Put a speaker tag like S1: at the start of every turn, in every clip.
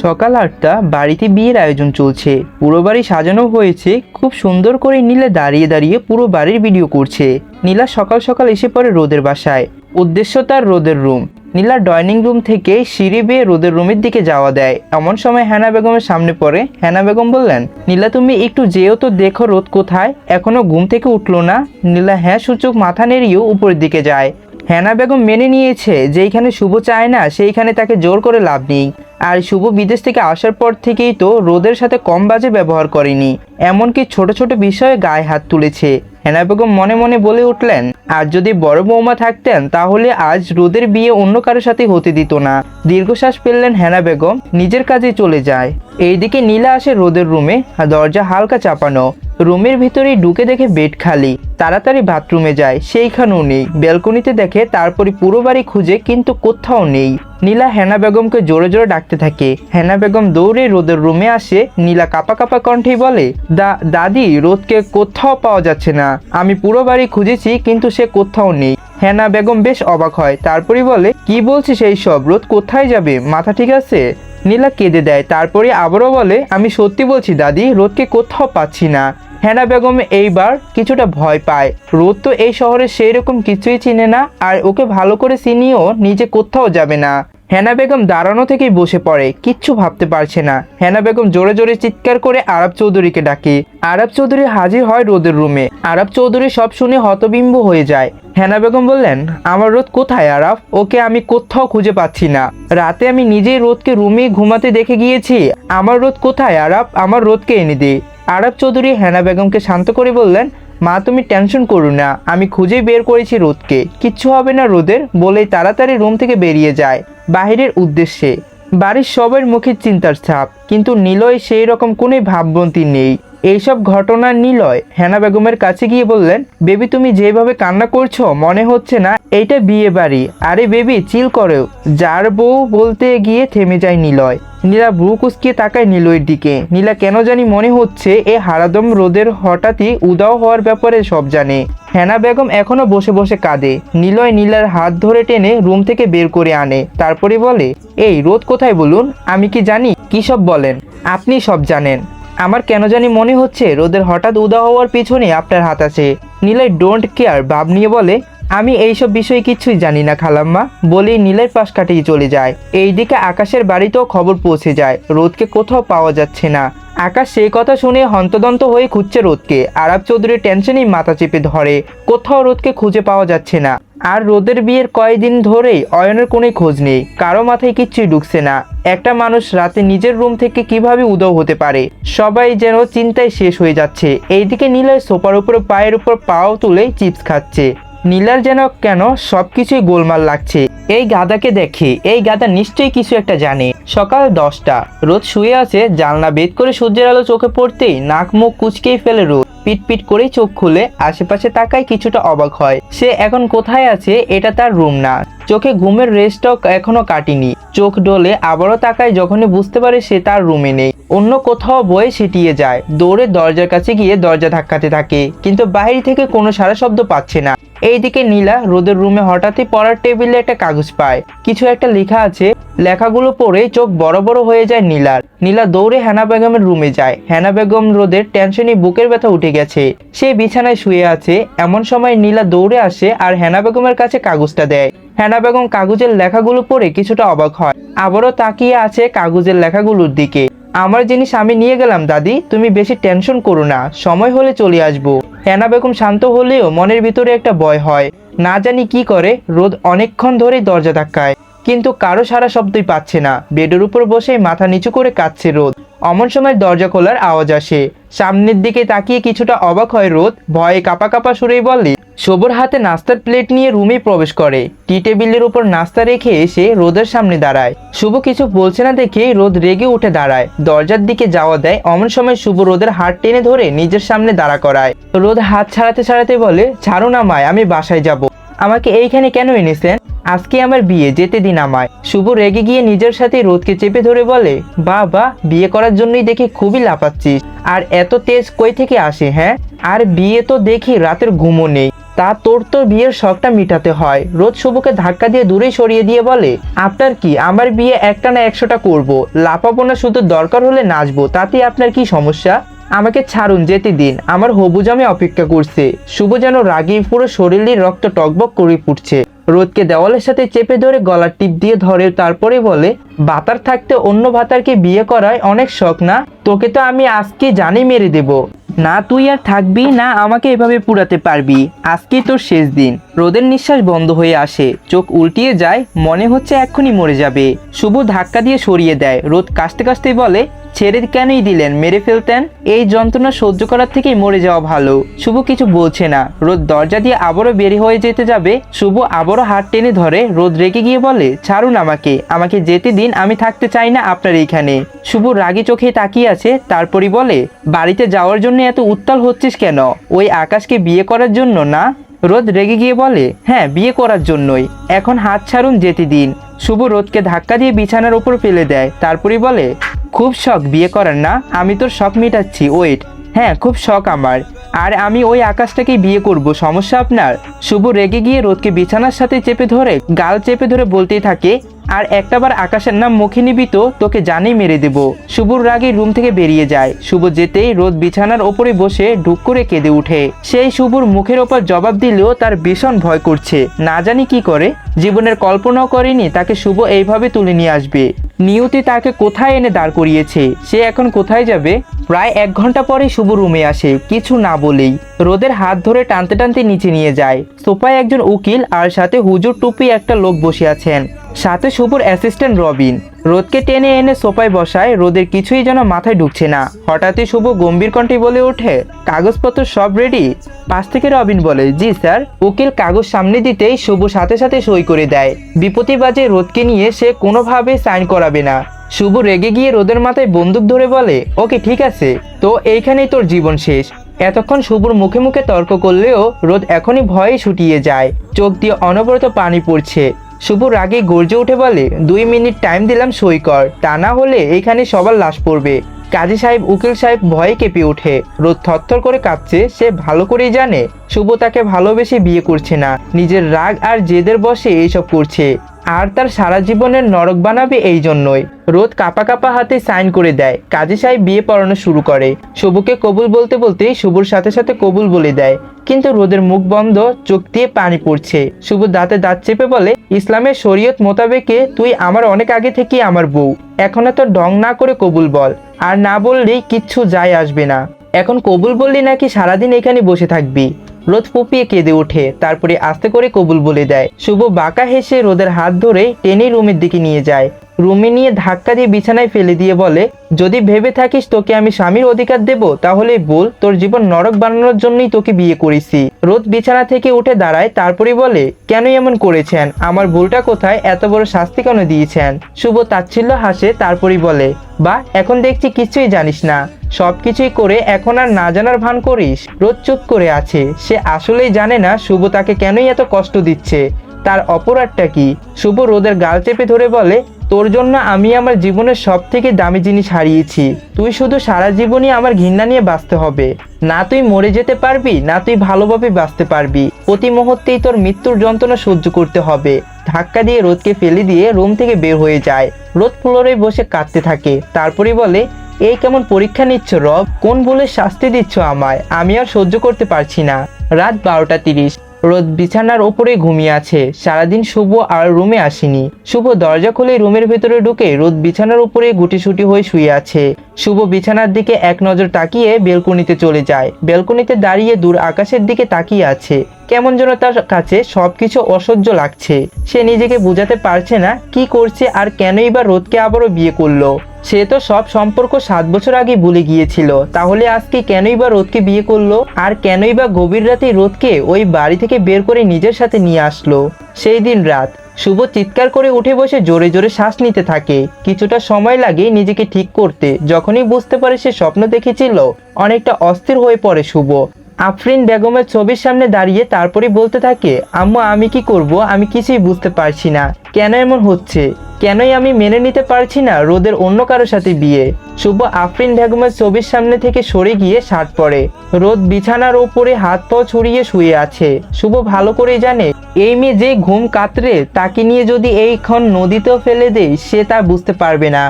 S1: সকাল আটটা বাড়িতে বিয়ের আয়োজন চলছে। পুরো বাড়ি সাজানো হয়েছে, খুব সুন্দর করে নীলা দাঁড়িয়ে দাঁড়িয়ে পুরো বাড়ির ভিডিও করছে। নীলা সকাল সকাল এসে পড়ে রোদের বাসায়। উদ্দেশ্য তার রোদের রুম। নীলা ডাইনিং রুম থেকে সিঁড়ি বেয়ে রোদের রুমের দিকে যাওয়া দেয়। এমন সময় হ্যানা বেগমের সামনে পড়ে। হ্যানা বেগম বললেন, নীলা, তুমি একটু যেও তো, দেখো রোদ কোথায়। এখনও ঘুম থেকে উঠল না। নীলা হ্যাঁ সূচক মাথা নেড়িয়েও উপরের দিকে যায়। হ্যানা বেগম মেনে নিয়েছে যেইখানে শুভ চায় না, সেইখানে তাকে জোর করে লাভ নেই। আর শুভ বিদেশ থেকে আসার পর থেকেই তো রোদের সাথে কম বাজে ব্যবহার করেনি। এমনকি ছোট ছোট বিষয়ে গায়ে হাত তুলেছে। হেনা বেগম মনে মনে বলে উঠলেন, আর যদি বড় বৌমা থাকতেন, তাহলে আজ রোদের বিয়ে অন্য কারোর সাথে হতে দিত না। দীর্ঘশ্বাস ফেললেন হেনা বেগম, নিজের কাজে চলে যায়। এইদিকে নীলা আসে রোদের রুমে আর দরজা হালকা চাপানো। রুমের ভিতরেই ঢুকে দেখে বেড খালি। তাড়াতাড়ি বাথরুমে যায়, সেইখানেও নেই। ব্যালকনিতে দেখে তারপরে পুরো বাড়ি খুঁজে কিন্তু কোথাও নেই। নীলা হেনা বেগমকে জোরে জোরে ডাকতে থাকে। হেনা বেগম দৌড়ে রোদের রুমে আসে। নীলা কাপা কাপা কণ্ঠেই বলে, দা, দাদি, রোদকে কোথাও পাওয়া যাচ্ছে না। আমি পুরো বাড়ি খুঁজেছি, কিন্তু সে কোথাও নেই। হেনা বেগম বেশ অবাক হয়। তারপরই বলে, কি বলছিস এই সব রোদ কোথায় যাবে? মাথা ঠিক আছে? নীলা কেঁদে দেয়, তারপরে আবারও বলে, আমি সত্যি বলছি দাদি, রোদকে কোথাও পাচ্ছি না। হেনা বেগম এইবার কিছুটা ভয় পায়। রোদ তো এই শহরে সেই রকম কিছুই চিনে না, আর ওকে ভালো করে চিনিও নিজে কোথাও যাবে না। হেনা বেগম দাঁড়ানো থেকেই বসে পড়ে, কিচ্ছু ভাবতে পারছে না। হেনা বেগম জোরে জোরে চিৎকার করে আরব চৌধুরীকে ডাকে। আরব চৌধুরী হাজির হয় রোদের রুমে। আরব চৌধুরী সব শুনে হতবিম্ব হয়ে যায়। হেনা বেগম বললেন, আমার রোদ কোথায় আরাফ ওকে আমি কোথাও খুঁজে পাচ্ছি না। রাতে আমি নিজেই রোদকে রুমে ঘুমাতে দেখে গিয়েছি। আমার রোদ কোথায় আরাফ আমার রোদকে এনে দে। আরব চৌধুরী হেনা বেগমকে শান্ত করে বললেন, মা, তুমি টেনশন করো না। আমি খুঁজেই বের করেছি রোদকে। কিচ্ছু হবে না রোদের। বলেই তাড়াতাড়ি রুম থেকে বেরিয়ে যায়। বাহিরের উদ্দেশ্যে। বাড়ির সবের মুখে চিন্তার ছাপ, কিন্তু নিলয় সেই রকম কোনো ভাববন্তি নেই। এইসব ঘটনা নিলয় হেনা বেগমের কাছে গিয়ে বললেন, বেবি, তুমি যেভাবে কান্না করছ, মনে হচ্ছে না এইটা বিয়ে বাড়ি আরে বেবি, চিল করেও যার বউ বলতে গিয়ে থেমে যায় নিলয়। নীলা ভ্রু কুচকিয়ে তাকায় নিলয়ের দিকে। নীলা কেন জানি মনে হচ্ছে এ হারাদম রোদের হঠাৎই উদাও হওয়ার ব্যাপারে সব জানে। হেনা বেগম এখনও বসে বসে কাঁদে। নীলয় নীলার হাত ধরে টেনে রুম থেকে বের করে আনে। তারপরে বলে, এই, রোদ কোথায় বলুন? আমি কি জানি? কি সব বলেন? আপনি সব জানেন। আমার কেন জানি মনে হচ্ছে রোদের হঠাৎ উদা হওয়ার পিছনে আপনার হাত আছে। নীলাই ডোন্ট কেয়ার ভাব নিয়ে বলে আমি এইসব বিষয়ে কিছুই জানি না, খালাম্মা। বলেই নীলের পাশ কাটিয়ে চলে যায়। এইদিকে আকাশের বাড়িতেও খবর পৌঁছে যায়, রোদকে কোথাও পাওয়া যাচ্ছে না। আকাশ সেই কথা শুনে হন্তদন্ত হয়ে খুঁজছে রোদকে। আরব চৌধুরীর টেনশনেই মাথা চেপে ধরে, কোথাও রোদকে খুঁজে পাওয়া যাচ্ছে না। আর রোদের বিয়ের কয়েকদিন ধরেই অয়নের কোনো খোঁজ নেই, কারও মাথায় কিচ্ছুই ঢুকছে না। একটা মানুষ রাতে নিজের রুম থেকে কীভাবে উদয় হতে পারে, সবাই যেন চিন্তায় শেষ হয়ে যাচ্ছে। এইদিকে নীলয় সোফার উপর পায়ের উপর পাও তুলে চিপস খাচ্ছে। নীলার যেন কেন সবকিছুই গোলমাল লাগছে। এই গাদাকে দেখে, এই গাদা নিশ্চয়ই কিছু একটা জানে। সকাল দশটা, রোদ শুয়ে আছে, জানলা বেদ করে সূর্যের আলো চোখে পড়তেই নাক মুখ কুচকেই ফেলে রোদ। পিট পিট করেই চোখ খুলে আশেপাশে তাকায় কিছুটা অবাক হয়। সে এখন কোথায় আছে এটা তার রুম না। চোখে ঘুমের রেস্টক এখনও কাটিনি। চোখ ডলে আবারও তাকায় যখনই বুঝতে পারে সে তার রুমে নেই। অন্য কোথাও বয়ে ছিটিয়ে যায়। দৌড়ে দরজার কাছে গিয়ে দরজা ধাক্কাতে থাকে, কিন্তু বাইরে থেকে কোনো সারা শব্দ পাচ্ছে না। এইদিকে নীলা রোদের রুমে হঠাৎই পড়ার টেবিলে একটা কাগজ পায়। কিছু একটা লেখা আছে, লেখাগুলো পড়ে চোখ বড় বড় হয়ে যায় নীলার। নীলা দৌড়ে হেনা বেগমের রুমে যায়। হেনা বেগম রোদের টেনশনে বুকের ব্যথা উঠে গেছে। সে বিছানায় শুয়ে আছে। এমন সময় নীলা দৌড়ে আসে আর হেনা বেগমের কাছে কাগজটা দেয়। হেনা বেগম কাগজের লেখাগুলো পড়ে কিছুটা অবাক হয়। আবারও তাকিয়ে আছে কাগজের লেখাগুলোর দিকে। আমার জিনিস আমি নিয়ে গেলাম, দাদি। তুমি বেশি টেনশন করো না, সময় হলে চলে আসব। হেনা বেগম শান্ত হলেও মনের ভিতরে একটা ভয় হয়। না জানি কি করে, রোদ অনেকক্ষণ ধরেই দরজা ধাক্কায়। কিন্তু কারও সারা শব্দই পাচ্ছে না। বেডের উপর বসে মাথা নিচু করে কাঁদছে রোদ। অমন সময় দরজা খোলার আওয়াজ আসে। সামনের দিকে তাকিয়ে কিছুটা অবাক হয় রোদ। ভয়ে কাপা কাপা সুরেই বলে, শোভর হাতে নাস্তার প্লেট নিয়ে রুমে প্রবেশ করে। টি টেবিলের উপর নাস্তা রেখে এসে রোদের সামনে দাঁড়ায়। শুভ কিছু বলছে না দেখে রোদ রেগে উঠে দাঁড়ায়। দরজার দিকে যাওয়া দেয়। অমন সময় শুভ রোদের হাত টেনে ধরে নিজের সামনে দাঁড়া করায়। রোদ হাত ছাড়াতে ছাড়াতে বলে, ছাড়ো না, মায়, আমি বাসায় যাব। আমাকে এইখানে কেন এনেছেন? আজকে আমার বিয়ে, যেতে দিন আমায়। শুভ রেগে গিয়ে নিজের সাথে রোদকে চেপে ধরে বলে বাবা বিয়ে করার জন্যই দেখি খুবই লাফাচ্ছিস। আর এত তেজ কই থেকে আসে হ্যাঁ? আর বিয়ে তো দেখি রাতের ঘুমও নেই। তা তোর তো বিয়ের শখটা মিটাতে হয়। রোদ শুভকে ধাক্কা দিয়ে দূরে সরিয়ে দিয়ে বলে, আপনার কি? আমার বিয়ে একটা না একশোটা করব। লাফাবো না শুধু দরকার হলে নাচবো। তাতে আপনার কি সমস্যা? আমাকে ছাড়ুন যেতে দিন। আমার হবুজামে অপেক্ষা করছে। শুভ যেন রাগি পুরো শরীরের রক্ত টকবক করে ফুটছে। রোদকে দেওয়ালের সাথে চেপে ধরে গলার টিপ দিয়ে ধরে, তারপরে বলে বাতার থাকতে অন্য ভাতারকে বিয়ে করায় অনেক শখ না? তোকে তো আমি আজকে জানি মেরে দেব। না তুই আর থাকবি, না আমাকে এভাবে পুরাতে পারবি। আজকেই তোর শেষ দিন। রোদের নিঃশ্বাস বন্ধ হয়ে আসে। চোখ উল্টিয়ে যায়, মনে হচ্ছে এক্ষুনি মরে যাবে। শুভ ধাক্কা দিয়ে সরিয়ে দেয়। রোদ কাশতে কাশতেই বলে ছেড়ে কেনই দিলেন? মেরে ফেলতেন? এই যন্ত্রণা সহ্য করার থেকেই মরে যাওয়া ভালো। শুভ কিছু বলছে না। রোদ দরজা দিয়ে আবারও বের হয়ে যেতে যাবে? শুভ আবারও হাত টেনে ধরে, রোদ রেগে গিয়ে বলে, ছাড়ুন আমাকে। আমাকে যেতে দিন, আমি থাকতে চাই না আপনার এইখানে। শুভ রাগি চোখে তাকিয়ে আছে, তারপরই বলে, বাড়িতে যাওয়ার জন্য এত উত্তাল হচ্ছিস কেন? ওই আকাশকে বিয়ে করার জন্য না? রোদ রেগে গিয়ে বলে হ্যাঁ বিয়ে করার জন্যই। এখন হাত ছাড়ুন যেতে দিন। শুভ রোদকে ধাক্কা দিয়ে বিছানার ওপর ফেলে দেয়। তারপরই বলে খুব শখ বিয়ে করার না, আমি তোর শখ মেটাচ্ছি ওয়েট হ্যাঁ খুব শখ আমার। আর আমি ওই আকাশটাকেই বিয়ে করব, সমস্যা আপনার? শুভ রেগে গিয়ে রোদকে বিছানার সাথে চেপে ধরে, গাল চেপে ধরে বলতেই থাকে আর একটাবার আকাশের নাম মুখে নিবি তো, তোকে জানেই মেরে দেব। শুভর রাগে রুম থেকে বেরিয়ে যায়। শুভ যেতেই রোদ বিছানার ওপরে বসে ঢুক করে কেঁদে উঠে। সেই শুভর মুখের ওপর জবাব দিলেও তার ভীষণ ভয় করছে। না জানি কি করে। জীবনের কল্পনাও করেনি তাকে শুভ এইভাবে তুলে নিয়ে আসবে। নিয়তি তাকে কোথায় এনে দাঁড় করিয়েছে? সে এখন কোথায় যাবে? প্রায় এক ঘণ্টা পরে শুভ রুমে আসে, কিছু না বলেই। রোদের হাত ধরে টানতে টানতে নিচে নিয়ে যায়। সোফায় একজন উকিল আর সাথে হুজুর টুপি একটা লোক বসে আছেন। সাথে শুভর অ্যাসিস্ট্যান্ট রবিন। রোদকে টেনে এনে সোফায় বসায়, রোদের কিছুই যেন মাথায় ঢুকছে না। হঠাৎই শুভ গম্ভীর কণ্ঠে বলে ওঠে, কাগজপত্র সব রেডি পাশ থেকে রবিন বলে, জি, স্যার। উকিল কাগজ সামনে দিতেই শুভ সাথে সাথে সই করে দেয়। বিপত্তি বাজে রোদকে নিয়ে সে কোনোভাবে সাইন করাবে না। শুভ রেগে গিয়ে রোদের মাথায় বন্দুক ধরে বলে, ওকে, ঠিক আছে। তো এইখানেই তোর জীবন শেষ। এতক্ষণ শুভর মুখে মুখে তর্ক করলেও রোদ এখনই ভয়ে ছুটিয়ে যায়। চোখ দিয়ে অনবরত পানি পড়ছে। শুভ রাগে গর্জে উঠে বলে, দুই মিনিট টাইম দিলাম সই কর তা না হলে এখানে সবার লাশ পড়বে। কাজী সাহেব, উকিল সাহেব ভয়ে কেঁপে ওঠে। রোদ থরথর করে কাঁপছে, সে ভালো করেই জানে, শুভ তাকে ভালোবেসে বিয়ে করছে না। নিজের রাগ আর জেদের বসে এইসব করছে। আর তার সারা জীবনের নরক বানাবে এই জন্যই। রোদ কাপা কাপা হাতে সাইন করে দেয়। কাজী সাহেব বিয়ে পড়ানো শুরু করে। শুভকে কবুল বলতে বলতে শুভর সাথে সাথে কবুল বলে দেয়। কিন্তু রোদের মুখ বন্ধ, চোখ দিয়ে পানি পড়ছে। শুভ দাঁতে দাঁত চেপে বলে, ইসলামের শরীয়ত মোতাবেকে তুই আমার অনেক আগে থেকে আমার বউ। এখন এত ডং না করে কবুল বল। আর না বললেই কিচ্ছু যায় আসবে না। এখন কবুল বললি নাকি সারাদিন এখানে বসে থাকবি? রোদ ফুপিয়ে কেঁদে ওঠে। তারপরে আস্তে করে কবুল বলে দেয়। শুভ বাঁকা হেসে রোদের হাত ধরে টেনে রুমের দিকে নিয়ে যায়। রুমে নিয়ে ধাক্কা দিয়ে বিছানায় ফেলে দিয়ে বলে, যদি ভেবে থাকিস তোকে আমি স্বামীর অধিকার দেব, তাহলে বল, তোর জীবন নরক বানানোর জন্যই তোকে বিয়ে করেছি। রোদ বিছানা থেকে উঠে দাঁড়ায় তারপরে বলে, কেন এমন করেছেন? আমার ভুলটা কোথায়? এত বড় শাস্তি কেন দিয়েছেন? শুভ তাচ্ছিল্য হাসে, তারপরেই বলে বা এখন দেখছি কিছুই জানিস না। সব কিছুই করে এখন আর না জানার ভান করিস? রোদ চুপ করে আছে, সে আসলেই জানে না শুভ তাকে কেনই এত কষ্ট দিচ্ছে। তার অপরাধটা কি? শুভ রোদের গাল চেপে ধরে বলে তোর জন্য আমি আমার জীবনের সব থেকে দামি জিনিস হারিয়েছি। তুই শুধু সারা জীবনই আমার ঘৃণা নিয়ে বাঁচতে হবে। না তুই মরে যেতে পারবি, না তুই ভালোভাবে বাঁচতে পারবি। প্রতি মুহূর্তেই তোর মৃত্যুর যন্ত্রণা সহ্য করতে হবে। ধাক্কা দিয়ে রোদকে ফেলে দিয়ে রুম থেকে বের হয়ে যায়। রোদ ফ্লোরে বসে কাঁদতে থাকে। তারপরে বলে, এই কেমন পরীক্ষা নিচ্ছ রব? কোন ভুলের শাস্তি দিচ্ছ আমায়? আমি আর সহ্য করতে পারছি না। রাত বারোটা তিরিশ। রোদ বিছানার ওপরে ঘুমিয়ে আছে। সারাদিন শুভ আর রুমে আসেনি। শুভ দরজা খুলে রুমের ভেতরে ঢুকে রোদ বিছানার উপরে গুটিসুটি হয়ে শুয়ে আছে। শুভ বিছানার দিকে এক নজর তাকিয়ে বেলকনিতে চলে যায়। বেলকনিতে দাঁড়িয়ে দূর আকাশের দিকে তাকিয়ে আছে। কেমন যেন তার কাছে সবকিছু অসহ্য লাগছে। সে নিজেকে বোঝাতে পারছে না কি করছে আর কেনই বা রোদকে আবারও বিয়ে করল। সে তো সব সম্পর্ক সাত বছর আগে ভুলে গিয়েছিল। তাহলে আজকে কেনই বা রোদকে বিয়ে করল? আর কেনই বা গভীর রাতে রোদকে ওই বাড়ি থেকে বের করে নিজের সাথে নিয়ে আসলো? সেই দিন রাত, শুভ চিৎকার করে উঠে বসে জোরে জোরে শ্বাস নিতে থাকে। কিছুটা সময় লাগে নিজেকে ঠিক করতে। যখনই বুঝতে পারে সে স্বপ্ন দেখেছিল, অনেকটা অস্থির হয়ে পড়ে শুভ। আফরিন বেগমের ছবির সামনে দাঁড়িয়ে তারপরে বলতে থাকে, আম্মু, আমি কি করব? আমি কিছুই বুঝতে পারছি না। কেন এমন হচ্ছে? কেনই আমি মেনে নিতে পারছি না রোদের অন্য কারোর সাথে বিয়ে? শুভ আফরিন বেগমের ছবির সামনে থেকে সরে গিয়ে শার্ট পরে। রোদ বিছানার ওপরে হাত পা ছড়িয়ে শুয়ে আছে। শুভ ভালো করেই জানে, এই মেয়ে যে ঘুম কাতরে, তাকে নিয়ে যদি এইক্ষণ নদীতেও ফেলে দেয়, সে তা বুঝতে পারবে না।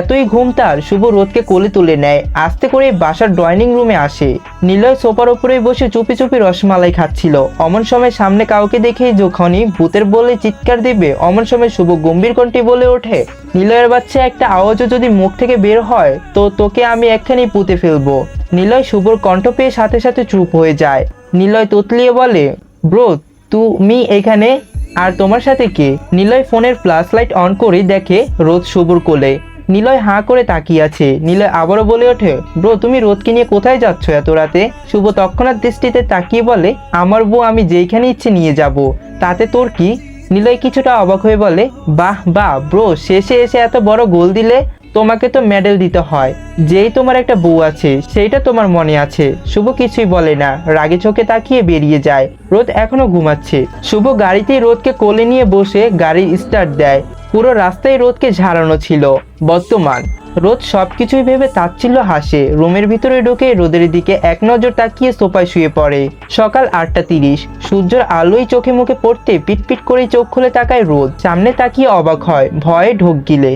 S1: এতই ঘুম তার, শুভ রোদকে কোলে তুলে নেয়। আস্তে করে বাসার ড্রয়িং রুমে আসে। নিলয় সোফার উপরে বসে চুপি চুপি রসমালাই খাচ্ছিল। অমন সময় সামনে কাউকে দেখে যখনই ভূতের বলে চিৎকার দিবে, অমন সময় শুভ গম্ভীর কণ্ঠে বলে ওঠে, নিলয়ের বাচ্চা একটা আওয়াজও যদি মুখ থেকে বের হয়, তো তোকে আমি একখানি পুঁতে ফেলব। নিলয় শুভর কণ্ঠ পেয়ে সাথে সাথে চুপ হয়ে যায়। নিলয় তুতলিয়ে বলে, ব্রো, তুমি এখানে, আর তোমার সাথে কে? নিলয় ফোনের ফ্ল্যাশ লাইট অন করে দেখে রোদ শুভর কোলে। নিলয় হাঁ করে তাকিয়ে আছে। নিলয় আবারও বলে ওঠে, ব্রো, তুমি রোদকে নিয়ে কোথায় যাচ্ছ এত রাতে? শুভ তৎক্ষণাৎ দৃষ্টিতে তাকিয়ে বলে, আমার বউ আমি যেইখানে ইচ্ছে নিয়ে যাব। তাতে তোর কি নিলয় কিছুটা অবাক হয়ে বলে, বাহ বাহ ব্রো শেষে এসে এত বড় গোল দিলে তোমাকে তো মেডেল দিতে হয়। যেই তোমার একটা বউ আছে, সেইটা তোমার মনে আছে। শুভ কিছুই বলে না, রাগে চোখে তাকিয়ে বেরিয়ে যায়। রোদ এখনও ঘুমাচ্ছে। শুভ গাড়িতেই রোদকে কোলে নিয়ে বসে গাড়ি স্টার্ট দেয়। পুরো রাস্তায় রোদকে ঝাড়ানো ছিল। বর্তমান রোদ সব কিছুই ভেবে তাচ্ছিল্য হাসে। রুমের ভিতরে ঢুকে রোদের দিকে এক নজর তাকিয়ে সোফায় শুয়ে পড়ে। সকাল আটটা তিরিশ। সূর্যের আলোই চোখে মুখে পড়তে পিটপিট করে চোখ খুলে তাকায় রোদ। সামনে তাকিয়ে অবাক হয়, ভয়ে ঢোক গিলে।